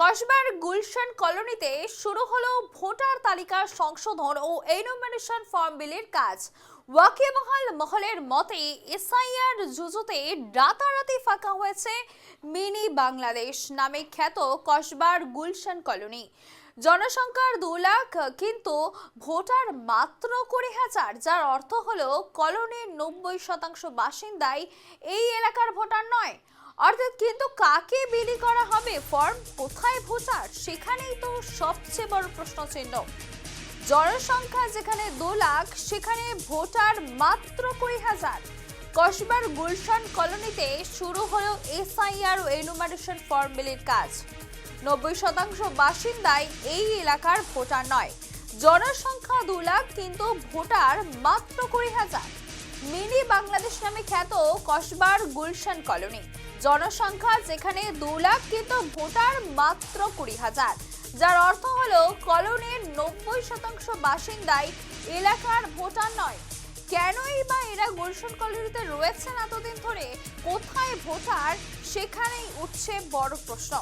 কসবার গুলশান কলোনিতে শুরু হলো ভোটার তালিকা সংশোধন ও এনুমারেশন ফর্ম বিলের কাজ। ওয়াকিবহাল মহলের মতে, এসআইআর জুজুতে রাতারাতি ফাঁকা হয়েছে মিনি বাংলাদেশ নামে খ্যাত কসবার গুলশান কলোনি। জনসংখ্যার দু লাখ, কিন্তু ভোটার মাত্র কুড়ি হাজার, যার অর্থ হলো কলোনির নব্বই শতাংশ বাসিন্দাই এই এলাকার ভোটার নয়। অর্থাৎ কিন্তু কাকে বিলি করা হবে? ফর্ম কোথায় ভোটার? সেখানেই তো সবচেয়ে বড় প্রশ্ন চিহ্ন জনসংখ্যা যেখানে দু লাখ, সেখানে ভোটার মাত্র কুড়ি হাজার। কসবার গুলশান কলোনিতে শুরু হলো এসআইআর ও এনুমারেশন ফর্ম বিলির কাজ। নব্বই শতাংশ বাসিন্দাই এই এলাকার ভোটার নয়। জনসংখ্যা দু লাখ, কিন্তু ভোটার মাত্র কুড়ি হাজার। মিনি বাংলাদেশ নামে খ্যাত কসবার গুলশান কলোনি। জনসংখ্যা যেখানে দু লাখ কিন্তু ভোটার মাত্র কুড়ি হাজার। যার অর্থ হলো কলোনির নব্বই শতাংশ বাসিন্দাই এলাকার ভোটার নয়। কেনই বা এরা গুলশান কলোনিতে রয়েছেন এতদিন ধরে? কোথায় ভোটার? সেখানেই উঠছে বড় প্রশ্ন।